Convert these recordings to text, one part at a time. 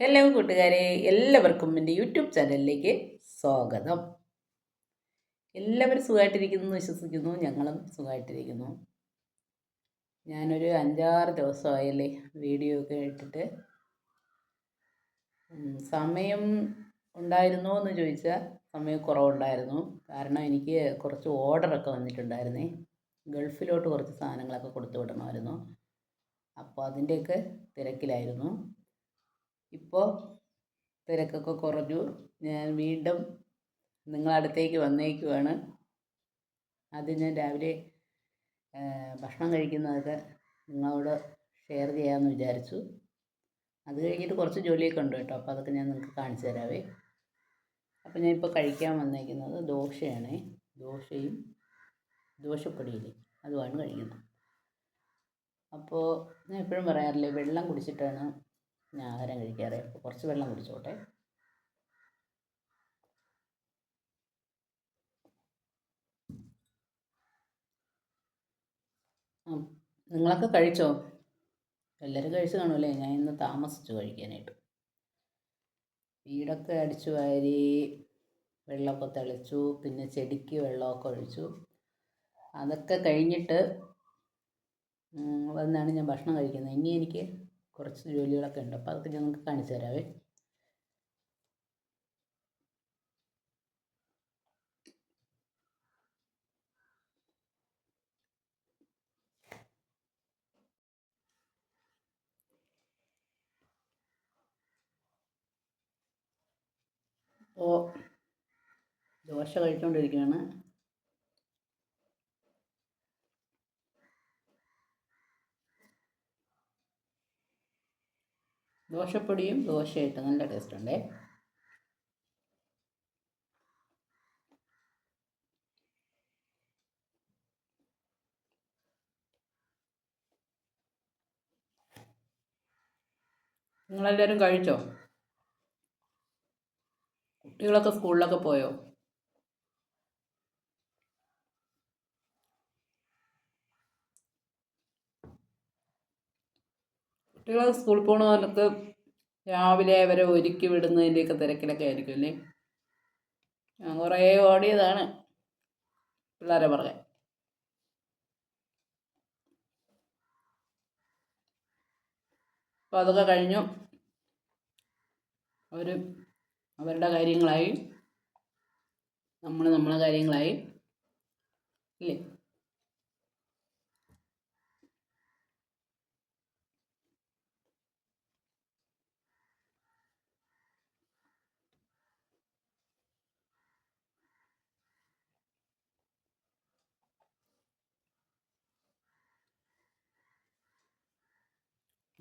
Hello കൂട്ടുകാരെ. എല്ലാവർക്കും എന്റെ യൂട്യൂബ് ചാനലിലേക്ക് സ്വാഗതം. എല്ലാവരും സുഖമായിട്ടിരിക്കുന്നു എന്ന് വിശ്വസിക്കുന്നു. ഞങ്ങളും സുഖമായിട്ടിരിക്കുന്നു. ഞാനൊരു അഞ്ചാറ് ദിവസമായല്ലേ വീഡിയോ ഒക്കെ ഇട്ടിട്ട്. സമയം ഉണ്ടായിരുന്നോ എന്ന് ചോദിച്ചാൽ സമയം കുറവുണ്ടായിരുന്നു. കാരണം എനിക്ക് കുറച്ച് ഓർഡറൊക്കെ വന്നിട്ടുണ്ടായിരുന്നേ. ഗൾഫിലോട്ട് കുറച്ച് സാധനങ്ങളൊക്കെ കൊടുത്തു വിടണമായിരുന്നു. അപ്പോൾ അതിന്റെയൊക്കെ തിരക്കിലായിരുന്നു. ഇപ്പോൾ തിരക്കൊക്കെ കുറഞ്ഞു. ഞാൻ വീണ്ടും നിങ്ങളടുത്തേക്ക് വന്നേക്കുവാണ്. ആദ്യം ഞാൻ രാവിലെ ഭക്ഷണം കഴിക്കുന്നതൊക്കെ നിങ്ങളോട് ഷെയർ ചെയ്യാമെന്ന് വിചാരിച്ചു. അത് കഴിഞ്ഞിട്ട് കുറച്ച് ജോലിയൊക്കെ ഉണ്ട് കേട്ടോ. അപ്പോൾ അതൊക്കെ ഞാൻ നിങ്ങൾക്ക് കാണിച്ചു തരാവേ. അപ്പോൾ ഞാൻ ഇപ്പോൾ കഴിക്കാൻ വന്നേക്കുന്നത് ദോശയാണേ. ദോശയും ദോശപ്പൊടിയില്ലേ? അതുമാണ് കഴിക്കുന്നത്. അപ്പോൾ ഞാൻ എപ്പോഴും പറയാറില്ലേ വെള്ളം കുടിച്ചിട്ടാണ് ഞാൻ ആഹാരം കഴിക്കാറ്. അപ്പോൾ കുറച്ച് വെള്ളം കുടിച്ചോട്ടെ. നിങ്ങളൊക്കെ കഴിച്ചോ? എല്ലാവരും കഴിച്ചു കാണുമല്ലേ ഞാൻ ഇന്ന് താമസിച്ചു കഴിക്കാനായിട്ട്. വീടൊക്കെ അടിച്ചു വാരി വെള്ളമൊക്കെ തെളിച്ചു പിന്നെ ചെടിക്ക് വെള്ളമൊക്കെ ഒഴിച്ചു. അതൊക്കെ കഴിഞ്ഞിട്ട് വന്നാണ് ഞാൻ ഭക്ഷണം കഴിക്കുന്നത്. ഇനി എനിക്ക് കുറച്ച് ജോലികളൊക്കെ ഉണ്ട്. അപ്പോൾ അതൊക്കെ ഞാൻ നിങ്ങൾക്ക് കാണിച്ചു തരാവേ. അപ്പോൾ ദോശ കഴിച്ചുകൊണ്ടിരിക്കുകയാണ് ദോശപ്പൊടിയും ദോശയായിട്ട് നല്ല ടേസ്റ്റ് ഉണ്ടേ നിങ്ങളെല്ലാവരും കഴിച്ചോ? കുട്ടികളൊക്കെ സ്കൂളിലൊക്കെ പോയോ? കുട്ടികളൊക്കെ സ്കൂളിൽ പോകണവർക്ക് രാവിലെ വരെ ഒരുക്കി വിടുന്നതിന്റെയൊക്കെ തിരക്കിലൊക്കെ ആയിരിക്കും അല്ലേ? ഞാൻ കുറേ ഓടിയതാണ്. പിള്ളേരെ പറയാൻ അപ്പോൾ അതൊക്കെ കഴിഞ്ഞു. അവർ അവരുടെ കാര്യങ്ങളായി. നമ്മൾ നമ്മളെ കാര്യങ്ങളായി. ഇല്ലേ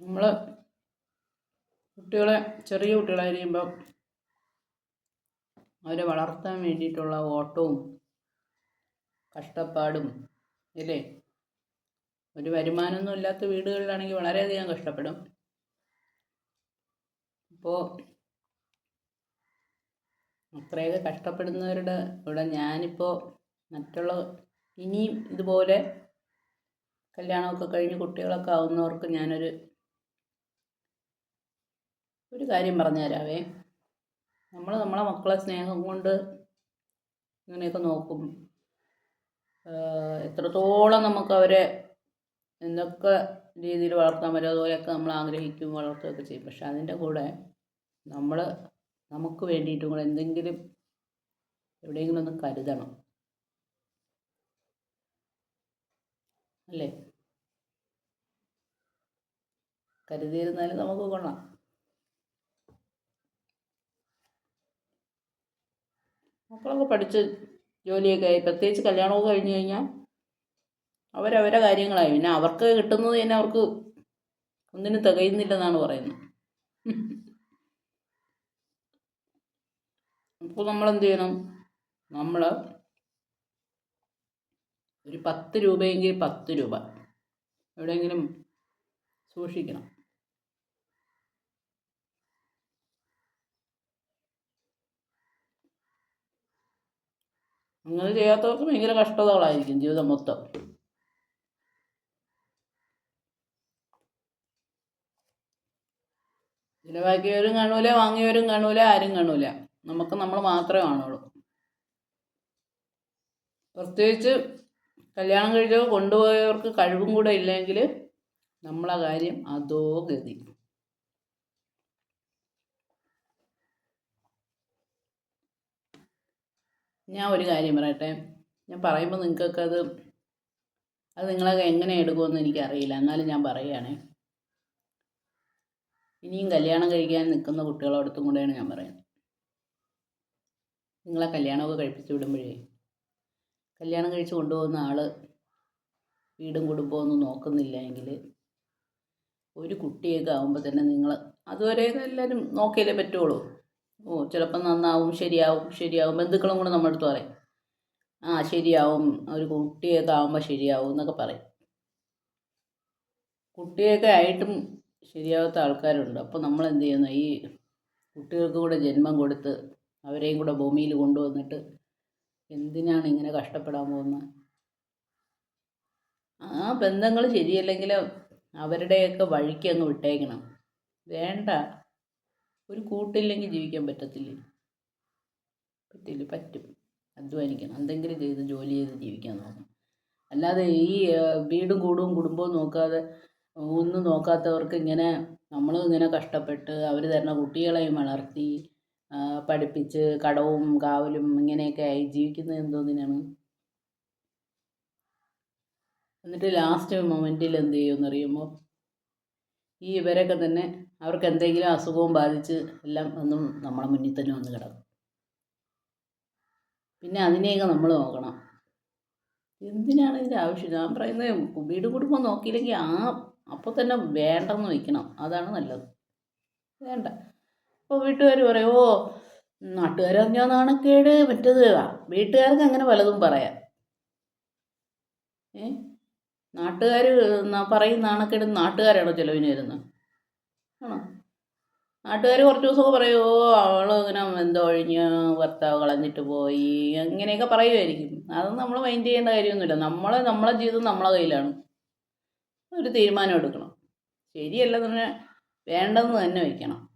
നമ്മൾ കുട്ടികളെ ചെറിയ കുട്ടികളായിരിക്കുമ്പം അവരെ വളർത്താൻ വേണ്ടിയിട്ടുള്ള ഓട്ടവും കഷ്ടപ്പാടും ഇല്ലേ ഒരു വരുമാനമൊന്നും ഇല്ലാത്ത വീടുകളിലാണെങ്കിൽ വളരെയധികം കഷ്ടപ്പെടും. അപ്പോൾ അത്രയൊക്കെ കഷ്ടപ്പെടുന്നവരുടെ ഇവിടെ ഞാനിപ്പോൾ മറ്റുള്ള ഇനിയും ഇതുപോലെ കല്യാണമൊക്കെ കഴിഞ്ഞ് കുട്ടികളൊക്കെ ആവുന്നവർക്ക് ഞാനൊരു ഒരു കാര്യം പറഞ്ഞു തരാവേ നമ്മൾ നമ്മളെ മക്കളെ സ്നേഹം കൊണ്ട് ഇങ്ങനെയൊക്കെ നോക്കും. എത്രത്തോളം നമുക്ക് അവരെ എന്തൊക്കെ രീതിയിൽ വളർത്താൻ പറ്റും അതുപോലെയൊക്കെ നമ്മൾ ആഗ്രഹിക്കും വളർത്തുകയൊക്കെ ചെയ്യും. പക്ഷെ അതിന്റെ കൂടെ നമ്മൾ നമുക്ക് വേണ്ടിയിട്ടും കൂടെ എന്തെങ്കിലും എവിടെയെങ്കിലും ഒന്ന് കരുതണം. അല്ലേ? കരുതിയിരുന്നാലും നമുക്ക് കൊള്ളാം. മക്കളൊക്കെ പഠിച്ച് ജോലിയൊക്കെ ആയി പ്രത്യേകിച്ച് കല്യാണമൊക്കെ കഴിഞ്ഞ് കഴിഞ്ഞാൽ അവരവരെ കാര്യങ്ങളായി. പിന്നെ അവർക്ക് കിട്ടുന്നത് തന്നെ അവർക്ക് ഒന്നിനും തികയുന്നില്ലെന്നാണ് പറയുന്നത്. അപ്പോൾ നമ്മൾ എന്ത് ചെയ്യണം? നമ്മൾ ഒരു പത്ത് രൂപയെങ്കിൽ പത്ത് രൂപ എവിടെയെങ്കിലും സൂക്ഷിക്കണം. അങ്ങനെ ചെയ്യാത്തവർക്ക് ഭയങ്കര കഷ്ടതകളായിരിക്കും ജീവിതം മൊത്തം. ചിലവാക്കിയവരും കാണൂല വാങ്ങിയവരും കാണൂല ആരും കാണൂല. നമുക്ക് നമ്മൾ മാത്രമേ കാണുള്ളൂ. പ്രത്യേകിച്ച് കല്യാണം കഴിച്ചോ കൊണ്ടുപോയവർക്ക് കഴിവും കൂടെ ഇല്ലെങ്കിൽ നമ്മളെ കാര്യം അതോ ഗതി. ഞാൻ ഒരു കാര്യം പറയട്ടെ? ഞാൻ പറയുമ്പോൾ നിങ്ങൾക്കൊക്കെ അത് അത് നിങ്ങളൊക്കെ എങ്ങനെ എടുക്കുമെന്ന് എനിക്കറിയില്ല. എന്നാലും ഞാൻ പറയുകയാണേ. ഇനിയും കല്യാണം കഴിക്കാൻ നിൽക്കുന്ന കുട്ടികളോടത്തും കൂടെയാണ് ഞാൻ പറയുന്നത്. നിങ്ങളെ കല്യാണമൊക്കെ കഴിപ്പിച്ച് വിടുമ്പോഴേ കല്യാണം കഴിച്ച് കൊണ്ടുപോകുന്ന ആൾ വീടും കുടുംബവും ഒന്നും നോക്കുന്നില്ല എങ്കിൽ ഒരു കുട്ടിയൊക്കെ ആകുമ്പോൾ തന്നെ നിങ്ങൾ അതുവരെ എല്ലാവരും നോക്കിയാലേ പറ്റുള്ളൂ. ഓ ചിലപ്പോൾ നന്നാവും ശരിയാവും ശരിയാവും. ബന്ധുക്കളും കൂടെ നമ്മുടെ അടുത്ത് പറയും. ആ ശരിയാവും. ഒരു കുട്ടിയൊക്കെ ആകുമ്പോൾ ശരിയാവും എന്നൊക്കെ പറയും. കുട്ടിയൊക്കെ ആയിട്ടും ശരിയാവാത്ത ആൾക്കാരുണ്ട്. അപ്പോൾ നമ്മൾ എന്ത് ചെയ്യുന്നു? ഈ കുട്ടികൾക്ക് കൂടെ ജന്മം കൊടുത്ത് അവരെയും കൂടെ ഭൂമിയിൽ കൊണ്ടുവന്നിട്ട് എന്തിനാണ് ഇങ്ങനെ കഷ്ടപ്പെടാൻ പോകുന്നത്? ആ ബന്ധങ്ങൾ ശരിയല്ലെങ്കിൽ അവരുടെയൊക്കെ വഴിക്ക് അങ്ങ് വിട്ടേക്കണം. വേണ്ട. ഒരു കൂട്ടില്ലെങ്കിൽ ജീവിക്കാൻ പറ്റത്തില്ല? പറ്റില്ല പറ്റും. അധ്വാനിക്കണം എന്തെങ്കിലും ചെയ്ത് ജോലി ചെയ്ത് ജീവിക്കാൻ നോക്കണം. അല്ലാതെ ഈ വീടും കൂടും കുടുംബവും നോക്കാതെ ഒന്നും നോക്കാത്തവർക്ക് ഇങ്ങനെ നമ്മൾ ഇങ്ങനെ കഷ്ടപ്പെട്ട് അവർ തരുന്ന കുട്ടികളെയും വളർത്തി പഠിപ്പിച്ച് കടവും കാവലും ഇങ്ങനെയൊക്കെ ആയി ജീവിക്കുന്നത് എന്തോന്നിനാണ്? എന്നിട്ട് ലാസ്റ്റ് മൊമെന്റിൽ എന്ത് ചെയ്യുമെന്ന് അറിയുമ്പോൾ ഈ ഇവരൊക്കെ തന്നെ അവർക്ക് എന്തെങ്കിലും അസുഖവും ബാധിച്ച് എല്ലാം ഒന്നും നമ്മളെ മുന്നിൽ തന്നെ വന്ന് കിടക്കും. പിന്നെ അതിനെയൊക്കെ നമ്മൾ നോക്കണം. എന്തിനാണ് ഇതിന്റെ ആവശ്യം? ഞാൻ പറയുന്നത് വീട് കുടുംബം നോക്കിയില്ലെങ്കിൽ ആ അപ്പോൾ തന്നെ വേണ്ടെന്ന് വയ്ക്കണം. അതാണ് നല്ലത്. വേണ്ട. അപ്പോൾ വീട്ടുകാർ പറയും ഓ നാട്ടുകാരറിഞ്ഞാൽ നാണക്കേട് മറ്റത് വീട്ടുകാർക്ക് അങ്ങനെ പലതും പറയാം. ഏ? നാട്ടുകാർ പറയും നാണക്കേട് നാട്ടുകാരാണോ ചിലവിന് വരുന്നത്? നാട്ടുകാർ കുറച്ച് ദിവസമൊക്കെ പറയും ഓ അവൾ ഇങ്ങനെ എന്തോ ഒഴിഞ്ഞ് ഭർത്താവ് കളഞ്ഞിട്ട് പോയി അങ്ങനെയൊക്കെ പറയുമായിരിക്കും അതൊന്നും നമ്മൾ മൈൻഡ് ചെയ്യേണ്ട കാര്യമൊന്നുമില്ല. നമ്മളെ നമ്മളെ ജീവിതം നമ്മളെ കയ്യിലാണ്. ഒരു തീരുമാനം എടുക്കണം. ശരിയല്ല തന്നെ വേണ്ടെന്ന് തന്നെ വയ്ക്കണം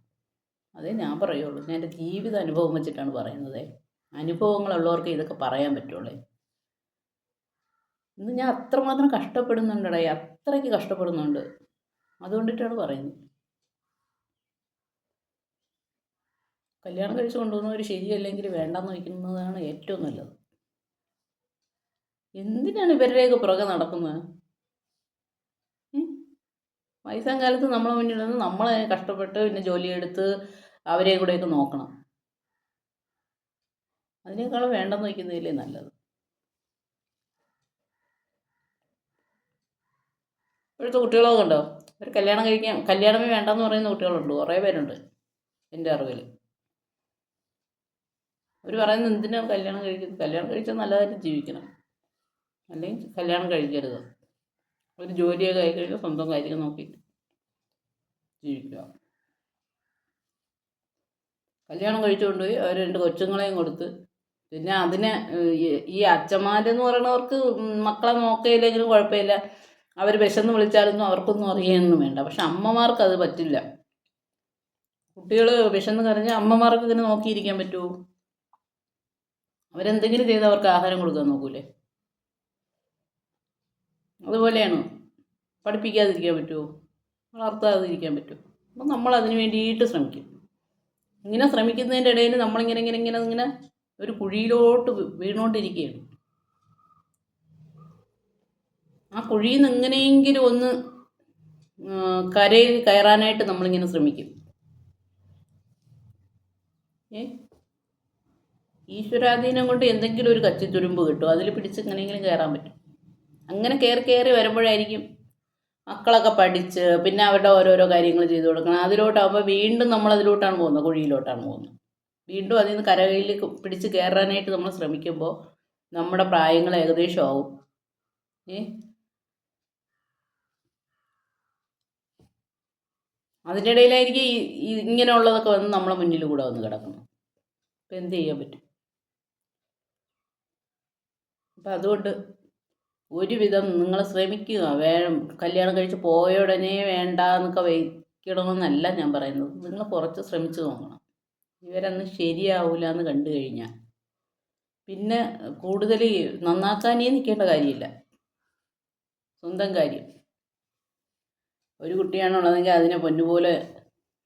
അതേ ഞാൻ പറയുള്ളൂ. ഞാൻ എന്റെ ജീവിത അനുഭവം വെച്ചിട്ടാണ് പറയുന്നത്. അനുഭവങ്ങളുള്ളവർക്ക് ഇതൊക്കെ പറയാൻ പറ്റുള്ളൂ. ഇന്ന് ഞാൻ അത്രമാത്രം കഷ്ടപ്പെടുന്നുണ്ടടേ. അത്രയ്ക്ക് കഷ്ടപ്പെടുന്നുണ്ട്. അതുകൊണ്ടിട്ടാണ് പറയുന്നത്. കല്യാണം കഴിച്ച് കൊണ്ടുപോകുന്നവർ ശരിയല്ലെങ്കിൽ വേണ്ടെന്ന് വയ്ക്കുന്നതാണ് ഏറ്റവും നല്ലത്. എന്തിനാണ് ഇവരുടെയൊക്കെ പുറകെ നടക്കുന്നത്? വയസ്സാം കാലത്ത് നമ്മളെ മുന്നിൽ നിന്ന് നമ്മളെ കഷ്ടപ്പെട്ട് പിന്നെ ജോലിയെടുത്ത് അവരെ കൂടെയൊക്കെ നോക്കണം. അതിനേക്കാളും വേണ്ടെന്ന് വയ്ക്കുന്നതിലേ നല്ലത്. ഇപ്പോഴത്തെ കുട്ടികളൊക്കെ ഉണ്ടോ? ഒരു കല്യാണം കഴിക്കാൻ കല്യാണമേ വേണ്ടെന്ന് പറയുന്ന കുട്ടികളുണ്ട്. കുറേ പേരുണ്ട്. എന്റെ അറിവിൽ അവർ പറയുന്നത് എന്തിനാണ് കല്യാണം കഴിക്കുന്നത്? കല്യാണം കഴിച്ചാൽ നല്ലതായിട്ട് ജീവിക്കണം. അല്ലെങ്കിൽ കല്യാണം കഴിക്കരുത്. ഒരു ജോലിയൊക്കെ ആയി കഴിഞ്ഞാൽ സ്വന്തം കാര്യങ്ങൾ നോക്കി ജീവിക്കുക. കല്യാണം കഴിച്ചുകൊണ്ട് പോയി അവർ രണ്ട് കൊച്ചുങ്ങളെയും കൊടുത്ത് പിന്നെ അതിനെ ഈ- അച്ഛന്മാരെന്ന് പറയുന്നവർക്ക് മക്കളെ നോക്കിയില്ലെങ്കിലും കുഴപ്പമില്ല. അവർ വിശന്ന് വിളിച്ചാലൊന്നും അവർക്കൊന്നും അറിയാനൊന്നും വേണ്ട. പക്ഷെ അമ്മമാർക്ക് അത് പറ്റില്ല. കുട്ടികൾ വിശന്ന് കരഞ്ഞാൽ അമ്മമാർക്ക് ഇങ്ങനെ നോക്കിയിരിക്കാൻ പറ്റുമോ? അവരെന്തെങ്കിലും ചെയ്ത് അവർക്ക് ആഹാരം കൊടുക്കാൻ നോക്കൂലേ? അതുപോലെയാണ്. പഠിപ്പിക്കാതിരിക്കാൻ പറ്റുമോ വളർത്താതിരിക്കാൻ പറ്റുമോ അപ്പം നമ്മൾ അതിന് വേണ്ടിയിട്ട് ശ്രമിക്കും. ഇങ്ങനെ ശ്രമിക്കുന്നതിന്റെ ഇടയിൽ നമ്മളിങ്ങനെ ഇങ്ങനെ ഇങ്ങനെ ഇങ്ങനെ ഒരു കുഴിയിലോട്ട് വീണുകൊണ്ടിരിക്കുകയാണ്. ആ കുഴിയിൽ നിന്ന് എങ്ങനെയെങ്കിലും ഒന്ന് കരയിൽ കയറാനായിട്ട് നമ്മളിങ്ങനെ ശ്രമിക്കും. ഏ? ഈശ്വരാധീനം കൊണ്ട് എന്തെങ്കിലും ഒരു കച്ചിത്തുരുമ്പ് കിട്ടും. അതിൽ പിടിച്ച് എങ്ങനെയെങ്കിലും കയറാൻ പറ്റും. അങ്ങനെ കയറി കയറി വരുമ്പോഴായിരിക്കും മക്കളൊക്കെ പഠിച്ച് പിന്നെ അവരുടെ ഓരോരോ കാര്യങ്ങൾ ചെയ്തു കൊടുക്കണം. അതിലോട്ടാകുമ്പോൾ വീണ്ടും നമ്മൾ അതിലോട്ടാണ് പോകുന്നത് കുഴിയിലോട്ടാണ് പോകുന്നത്. വീണ്ടും അതിൽ നിന്ന് കരയിൽ പിടിച്ച് കയറാനായിട്ട് നമ്മൾ ശ്രമിക്കുമ്പോൾ നമ്മുടെ പ്രായങ്ങൾ ഏകദേശം ആവും. ഏ? അതിന്റെ ഇടയിലായിരിക്കും ഈ ഇങ്ങനെയുള്ളതൊക്കെ വന്ന് നമ്മളെ മുന്നിൽ കൂടെ വന്ന് കിടക്കുന്നത്. അപ്പം എന്ത് ചെയ്യാൻ പറ്റും? അപ്പം അതുകൊണ്ട് ഒരുവിധം നിങ്ങൾ ശ്രമിക്കുക. വേണം കല്യാണം കഴിച്ച് പോയ ഉടനെ വേണ്ട എന്നൊക്കെ വയ്ക്കണമെന്നല്ല ഞാൻ പറയുന്നത്. നിങ്ങൾ കുറച്ച് ശ്രമിച്ചു നോക്കണം. ഇവരന്ന് ശരിയാവില്ല എന്ന് കണ്ടു കഴിഞ്ഞാൽ. പിന്നെ കൂടുതൽ നന്നാക്കാനേ നിൽക്കേണ്ട കാര്യമില്ല. സ്വന്തം കാര്യം. ഒരു കുട്ടിയാണുള്ളതെങ്കിൽ അതിനെ പൊന്നുപോലെ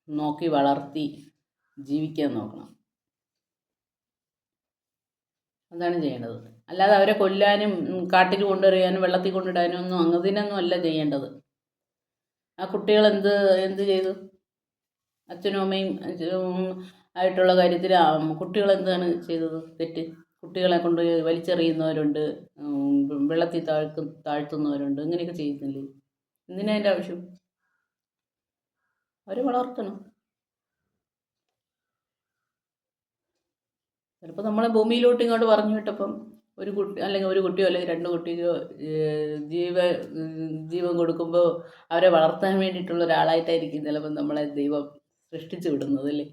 നോക്കി വളർത്തി ജീവിക്കാൻ നോക്കണം. അതാണ് ചെയ്യേണ്ടത്. അല്ലാതെ അവരെ കൊല്ലാനും കാട്ടിൽ കൊണ്ടെറിയാനും വെള്ളത്തിൽ കൊണ്ടിടാനും ഒന്നും അങ്ങതിനൊന്നും അല്ല ചെയ്യേണ്ടത്. ആ കുട്ടികൾ എന്ത് എന്ത് ചെയ്തു? അച്ഛനും അമ്മയും ആയിട്ടുള്ള കാര്യത്തിൽ കുട്ടികൾ എന്താണ് ചെയ്തത്? തെറ്റ്? കുട്ടികളെ കൊണ്ട് വലിച്ചെറിയുന്നവരുണ്ട് വെള്ളത്തിൽ താഴ്ത്തു താഴ്ത്തുന്നവരുണ്ട് ഇങ്ങനെയൊക്കെ ചെയ്യുന്നില്ലേ? എന്തിനാ അതിന്റെ ആവശ്യം? അവരെ വളർത്തണം. ചിലപ്പോൾ നമ്മളെ ഭൂമിയിലോട്ട് ഇങ്ങോട്ട് പറഞ്ഞു വിട്ടപ്പം ഒരു കുട്ടി അല്ലെങ്കിൽ ഒരു കുട്ടിയോ അല്ലെങ്കിൽ രണ്ട് കുട്ടിയോ ജീവ ജീവൻ കൊടുക്കുമ്പോൾ അവരെ വളർത്താൻ വേണ്ടിയിട്ടുള്ള ഒരാളായിട്ടായിരിക്കും ചിലപ്പോൾ നമ്മളെ ദൈവം സൃഷ്ടിച്ചു വിടുന്നത് അല്ലേ?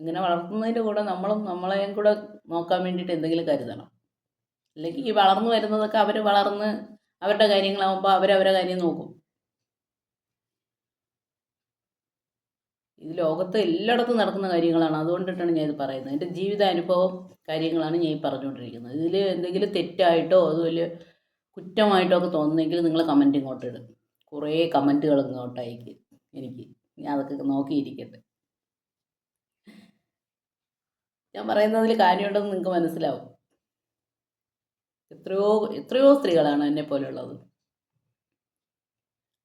ഇങ്ങനെ വളർത്തുന്നതിന്റെ കൂടെ നമ്മളും നമ്മളെയും കൂടെ നോക്കാൻ വേണ്ടിയിട്ട് എന്തെങ്കിലും കരുതണം. അല്ലെങ്കിൽ ഈ വളർന്നു വരുന്നതൊക്കെ അവർ വളർന്ന് അവരുടെ കാര്യങ്ങളാകുമ്പോൾ അവരവരെ കാര്യം നോക്കും. ഇത് ലോകത്ത് എല്ലായിടത്തും നടക്കുന്ന കാര്യങ്ങളാണ്. അതുകൊണ്ടിട്ടാണ് ഞാൻ ഇത് പറയുന്നത്. എന്റെ ജീവിതാനുഭവം കാര്യങ്ങളാണ് ഞാൻ ഈ പറഞ്ഞുകൊണ്ടിരിക്കുന്നത്. ഇതിൽ എന്തെങ്കിലും തെറ്റായിട്ടോ അതുപോലെ കുറ്റമായിട്ടോ ഒക്കെ തോന്നുന്നെങ്കിൽ നിങ്ങൾ കമന്റ് ഇങ്ങോട്ട് ഇടും. കുറേ കമന്റുകൾ ഇങ്ങോട്ട് അയക്കും. എനിക്ക് ഞാൻ അതൊക്കെ നോക്കിയിരിക്കട്ടെ. ഞാൻ പറയുന്നതിൽ കാര്യമുണ്ടെന്ന് നിങ്ങൾക്ക് മനസ്സിലാവും. എത്രയോ എത്രയോ സ്ത്രീകളാണ് എന്നെ പോലെയുള്ളത്.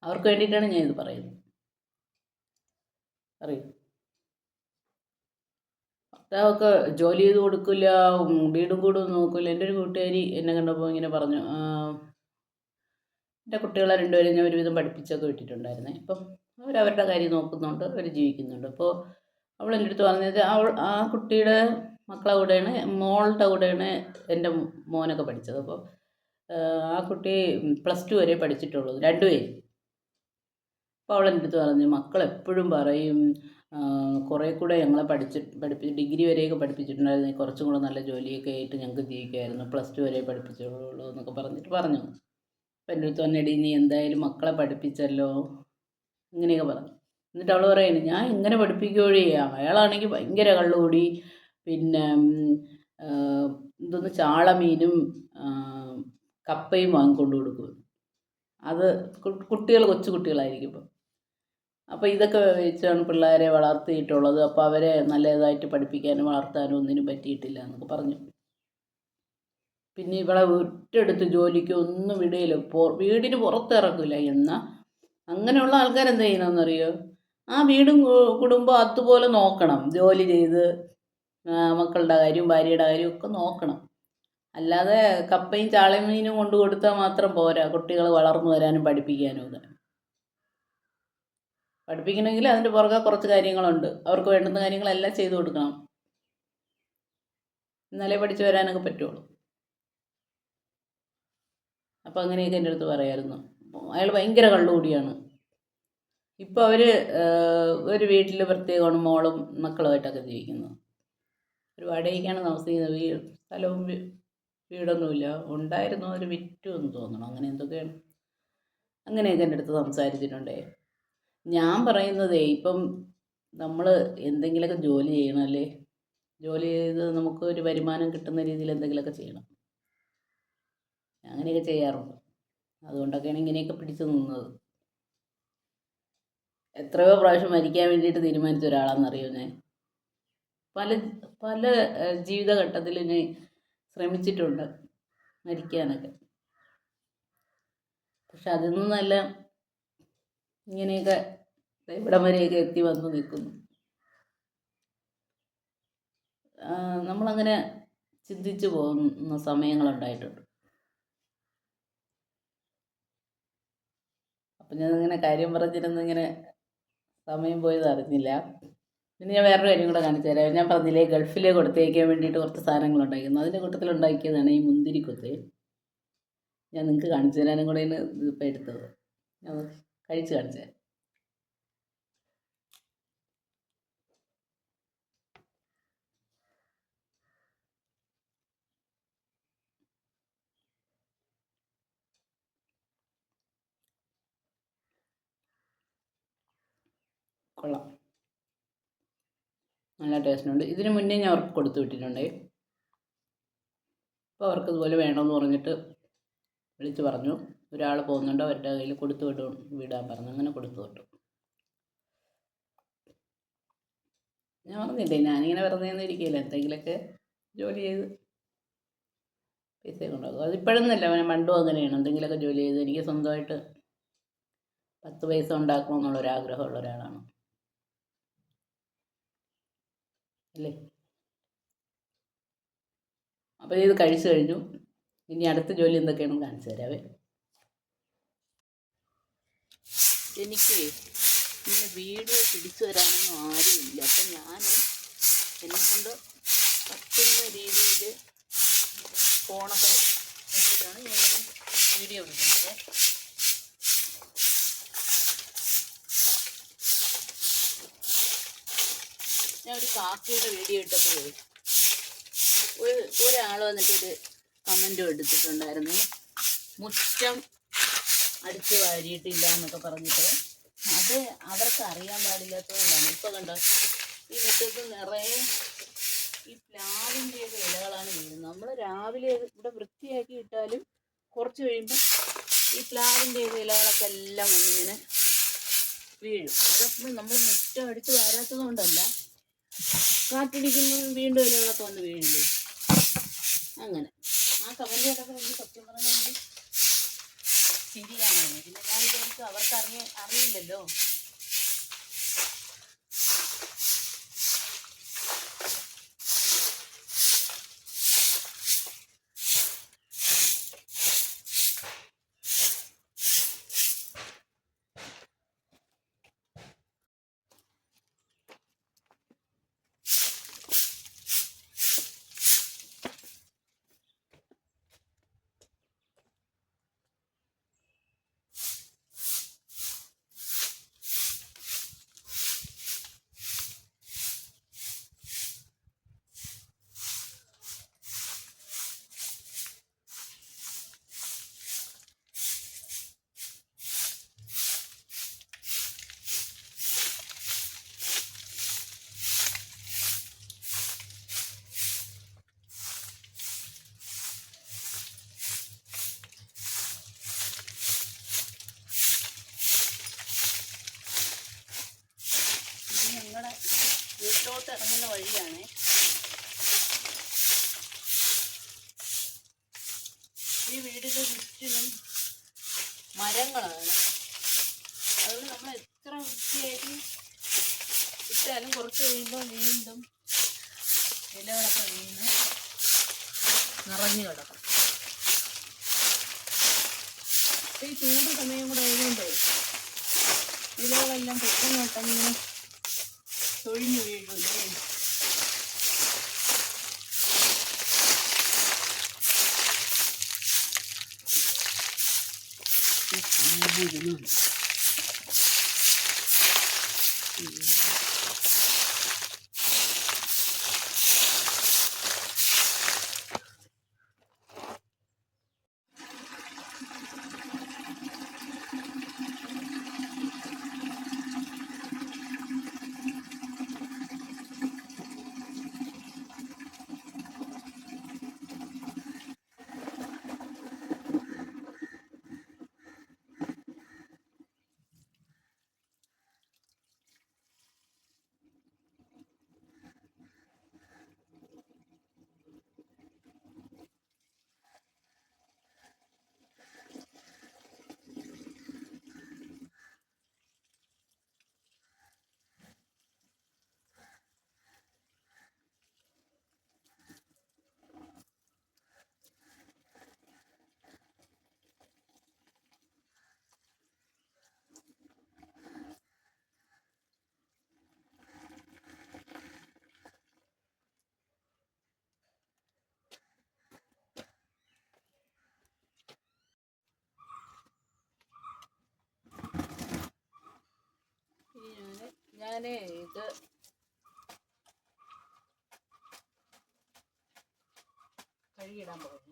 അവർക്ക് വേണ്ടിയിട്ടാണ് ഞാൻ ഇത് പറയുന്നത്. അറിയും. ഭർത്താവൊക്കെ ജോലി ചെയ്ത് കൊടുക്കില്ല വീടും കൂടും നോക്കില്ല. എന്റെ ഒരു കൂട്ടുകാരി എന്നെ കണ്ടപ്പോൾ ഇങ്ങനെ പറഞ്ഞു എന്റെ കുട്ടികളെ രണ്ടുപേരും ഞാൻ ഒരുവിധം പഠിപ്പിച്ചൊക്കെ വിട്ടിട്ടുണ്ടായിരുന്നേ. ഇപ്പം അവരവരുടെ കാര്യം നോക്കുന്നുണ്ട് അവർ ജീവിക്കുന്നുണ്ട്. അപ്പോൾ അവൾ എന്റെ അടുത്ത് പറഞ്ഞത് അവൾ ആ കുട്ടിയുടെ മക്കളെ കൂടെയാണ് മോളുടെ കൂടെയാണ് എന്റെ മോനൊക്കെ പഠിച്ചത്. അപ്പോൾ ആ കുട്ടി പ്ലസ് ടു വരെ പഠിച്ചിട്ടുള്ളൂ രണ്ടുപേരും. അപ്പോൾ അവൾ എന്റെ അടുത്ത് പറഞ്ഞു മക്കൾ എപ്പോഴും പറയും കുറേ കൂടെ ഞങ്ങളെ പഠിച്ച് പഠിപ്പിച്ച് ഡിഗ്രി വരെയൊക്കെ പഠിപ്പിച്ചിട്ടുണ്ടായിരുന്നു. കുറച്ചും കൂടെ നല്ല ജോലിയൊക്കെ ആയിട്ട് ഞങ്ങൾക്ക് ജീവിക്കുമായിരുന്നു പ്ലസ് ടു വരെ പഠിപ്പിച്ചോളൂ എന്നൊക്കെ പറഞ്ഞിട്ട് പറഞ്ഞു. അപ്പം എന്റെ അടുത്ത് പറഞ്ഞെടി നീ എന്തായാലും മക്കളെ പഠിപ്പിച്ചല്ലോ ഇങ്ങനെയൊക്കെ പറഞ്ഞു. എന്നിട്ട് അവൾ പറയുന്നു ഞാൻ എങ്ങനെ പഠിപ്പിക്കുകയൊഴി അയാളാണെങ്കിൽ ഭയങ്കര കള്ളുകൂടി. പിന്നെ ഇതൊന്ന് ചാളമീനും കപ്പയും വാങ്ങിക്കൊണ്ട് കൊടുക്കും. അത് കുട്ടികൾ കൊച്ചു കുട്ടികളായിരിക്കും ഇപ്പം. അപ്പോൾ ഇതൊക്കെ വെച്ചാണ് പിള്ളേരെ വളർത്തിയിട്ടുള്ളത്. അപ്പോൾ അവരെ നല്ലതായിട്ട് പഠിപ്പിക്കാനും വളർത്താനും ഒന്നിനും പറ്റിയിട്ടില്ല എന്നൊക്കെ പറഞ്ഞു. പിന്നെ ഇവളെ ഒറ്റെടുത്ത് ജോലിക്ക് ഒന്നും വിടുകയില്ല പോ വീടിന് പുറത്തിറക്കില്ല എന്നാൽ അങ്ങനെയുള്ള ആൾക്കാർ എന്ത് ചെയ്യണമെന്നറിയോ ആ വീടും കുടുംബം അതുപോലെ നോക്കണം. ജോലി ചെയ്ത് മക്കളുടെ കാര്യവും ഭാര്യയുടെ കാര്യവും ഒക്കെ നോക്കണം. അല്ലാതെ കപ്പയും ചാളയും മീനും കൊണ്ട് കൊടുത്താൽ മാത്രം പോരാ. കുട്ടികൾ വളർന്നു വരാനും പഠിപ്പിക്കാനും ഒക്കെ. പഠിപ്പിക്കണമെങ്കിൽ അതിന്റെ പുറകെ കുറച്ച് കാര്യങ്ങളുണ്ട്. അവർക്ക് വേണ്ടുന്ന കാര്യങ്ങളെല്ലാം ചെയ്തു കൊടുക്കണം. എന്നാലേ പഠിച്ചു വരാനൊക്കെ പറ്റുള്ളൂ. അപ്പോൾ അങ്ങനെയൊക്കെ എന്റെ അടുത്ത് പറയായിരുന്നു. അയാൾ ഭയങ്കര കള്ളുകൂടിയാണ്. ഇപ്പോൾ അവർ ഒരു വീട്ടിൽ പ്രത്യേകമാണ് മോളും മക്കളുമായിട്ടൊക്കെ ജീവിക്കുന്നത് ഒരു വാടകയ്ക്കാണ് താമസിക്കുന്നത്. വീട് സ്ഥലവും വീടൊന്നുമില്ല. ഉണ്ടായിരുന്നു? അവർ വിറ്റു എന്ന് തോന്നണം? അങ്ങനെ എന്തൊക്കെയാണ്? അങ്ങനെയൊക്കെ എന്റെ അടുത്ത് സംസാരിച്ചിട്ടുണ്ടേ. ഞാൻ പറയുന്നതേ ഇപ്പം നമ്മൾ എന്തെങ്കിലുമൊക്കെ ജോലി ചെയ്യണം അല്ലേ? ജോലി ചെയ്ത് നമുക്ക് ഒരു വരുമാനം കിട്ടുന്ന രീതിയിൽ എന്തെങ്കിലുമൊക്കെ ചെയ്യണം. അങ്ങനെയൊക്കെ ചെയ്യാറുണ്ട്. അതുകൊണ്ടൊക്കെയാണ് ഇങ്ങനെയൊക്കെ പിടിച്ചു നിന്നത്. എത്രയോ പ്രാവശ്യം മരിക്കാൻ വേണ്ടിയിട്ട് തീരുമാനിച്ച ഒരാളാണെന്നറിയോ ഞാൻ? പല പല ജീവിതഘട്ടത്തിൽ ഞാൻ ശ്രമിച്ചിട്ടുണ്ട് മരിക്കാനൊക്കെ. പക്ഷെ അതിൽ നിന്നെല്ലാം ഇങ്ങനെയൊക്കെ ഇവിടം വരെയൊക്കെ എത്തി വന്ന് നിൽക്കുന്നു. നമ്മളങ്ങനെ ചിന്തിച്ചു പോകുന്ന സമയങ്ങളുണ്ടായിട്ടുണ്ട് അപ്പം ഞാനിങ്ങനെ കാര്യം പറഞ്ഞിരുന്ന് ഇങ്ങനെ സമയം പോയത് അറിഞ്ഞില്ല. പിന്നെ ഞാൻ വേറൊരു കാര്യം കൂടെ കാണിച്ചു തരാം. ഞാൻ പറഞ്ഞില്ലേ ഗൾഫിലെ കൊടുത്തേക്കാൻ വേണ്ടിയിട്ട് കുറച്ച് സാധനങ്ങൾ ഉണ്ടായിരുന്നു. അതിന്റെ കൂട്ടത്തിൽ ഉണ്ടാക്കിയതാണ് ഈ മുന്തിരി മുന്തിരിക്കൊത്ത്. ഞാൻ നിങ്ങൾക്ക് കാണിച്ചു തരാനും കൂടെയാണ് ഇതിപ്പോൾ എടുത്തത്. കഴിച്ച് കാണിച്ചേ. കൊള്ളാം. നല്ല ടേസ്റ്റ് ഉണ്ട്. ഇതിനു മുന്നേ ഞാൻ അവർക്ക് കൊടുത്തു വിട്ടിട്ടുണ്ടായി അപ്പോൾ അവർക്ക് ഇതുപോലെ വേണമെന്ന് പറഞ്ഞിട്ട് വിളിച്ച് പറഞ്ഞു. ഒരാൾ പോകുന്നുണ്ട് അവരുടെ കയ്യിൽ കൊടുത്തു വിട്ടു വിടാൻ പറഞ്ഞു. അങ്ങനെ കൊടുത്തു വിട്ടു. ഞാൻ പറഞ്ഞില്ലേ ഞാനിങ്ങനെ വെറുതെ ഇരിക്കില്ല എന്തെങ്കിലുമൊക്കെ ജോലി ചെയ്ത് പൈസ കൊണ്ടാകും അതിപ്പോഴൊന്നുമില്ല അവനെ പണ്ടും അങ്ങനെയാണ്. എന്തെങ്കിലുമൊക്കെ ജോലി ചെയ്ത് എനിക്ക് സ്വന്തമായിട്ട് പത്ത് പൈസ ഉണ്ടാക്കണമെന്നുള്ളൊരാഗ്രഹമുള്ള ഒരാളാണ്. അല്ലേ? അപ്പോൾ ഇത് കഴിച്ചു കഴിഞ്ഞു. ഇനി അടുത്ത ജോലി എന്തൊക്കെയാണെന്ന് കാണിച്ചു തരാവേ. എനിക്ക് പിന്നെ വീഡിയോ പിടിച്ചു തരാനൊന്നും ആരുമില്ല. അപ്പം ഞാൻ എന്നെ കൊണ്ട് പറ്റുന്ന രീതിയിൽ ഫോണൊക്കെ വെച്ചിട്ടാണ് ഞാൻ വീഡിയോ എടുക്കുന്നത്. ഞാൻ ഒരു കാക്കയുടെ വീഡിയോ ഇട്ടപ്പോഴേ ഒരു ഒരാൾ വന്നിട്ടൊരു കമന്റും എടുത്തിട്ടുണ്ടായിരുന്നു. മുറ്റം അടിച്ച് വാരിയിട്ടില്ല എന്നൊക്കെ പറഞ്ഞിട്ട്. അത് അവർക്ക് അറിയാൻ പാടില്ലാത്തതുകൊണ്ടാണ്. ഇപ്പോൾ കണ്ടോ? ഈ മുറ്റത്ത് നിറയെ ഈ പ്ലാവിന്റെയൊക്കെ ഇലകളാണ് വീഴുന്നത്. നമ്മൾ രാവിലെ ഇവിടെ വൃത്തിയാക്കി ഇട്ടാലും കുറച്ച് കഴിയുമ്പോൾ ഈ പ്ലാവിന്റെയൊക്കെ ഇലകളൊക്കെ എല്ലാം വന്നിങ്ങനെ വീഴും. അതൊക്കെ നമ്മൾ മുറ്റം അടിച്ച് വാരാത്തത് കൊണ്ടല്ല. കാറ്റടിക്കുമ്പോൾ വീണ്ടും ഇലകളൊക്കെ വന്ന് വീഴില്ലേ അങ്ങനെ. ആ കമന്റ് എനിക്ക് സത്യം പറഞ്ഞാൽ ശരിയാണ്. പിന്നെ ഞാൻ വിചാരിച്ചു അവർക്ക് അറിയ അറിയില്ലല്ലോ ഇത് ഞങ്ങളുടെ വീട്ടിലോട്ട് ഇറങ്ങുന്ന വഴിയാണ് ഈ വീടിന്റെ ചുറ്റിനും മരങ്ങളാണ് അതുകൊണ്ട് നമ്മൾ എത്ര വൃത്തിയായിട്ട് ഇട്ടാലും കുറച്ച് കഴിയുമ്പോൾ വീണ്ടും ഇലകളൊക്കെ വീണ് നിറഞ്ഞു കിടക്കും ഇപ്പൊ ഈ ചൂട് സമയം കൂടെ ആയതുകൊണ്ട് ഇലകളെല്ലാം പെട്ടെന്ന് പെട്ടെന്ന് ഇങ്ങനെ തൊഴിഞ്ഞു വീഴുമല്ലേ ഞാൻ ഇത് കഴുകിയിടാൻ പോകുന്നേ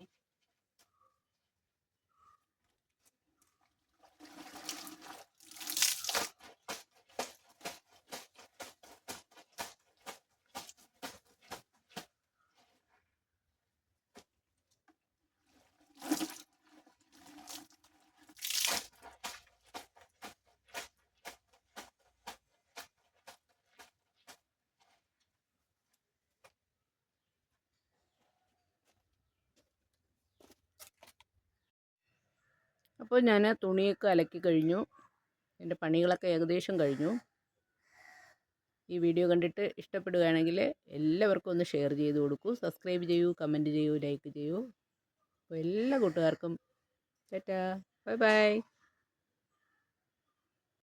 അപ്പോൾ ഞാൻ തുണിയൊക്കെ അലക്കി കഴിഞ്ഞു. എന്റെ പണികളൊക്കെ ഏകദേശം കഴിഞ്ഞു. ഈ വീഡിയോ കണ്ടിട്ട് ഇഷ്ടപ്പെടുകയാണെങ്കിൽ എല്ലാവർക്കും ഒന്ന് ഷെയർ ചെയ്ത് കൊടുക്കൂ. സബ്സ്ക്രൈബ് ചെയ്യൂ കമന്റ് ചെയ്യൂ ലൈക്ക് ചെയ്യൂ. അപ്പോൾ എല്ലാ കൂട്ടുകാർക്കും ചേട്ടാ ബൈ ബൈ.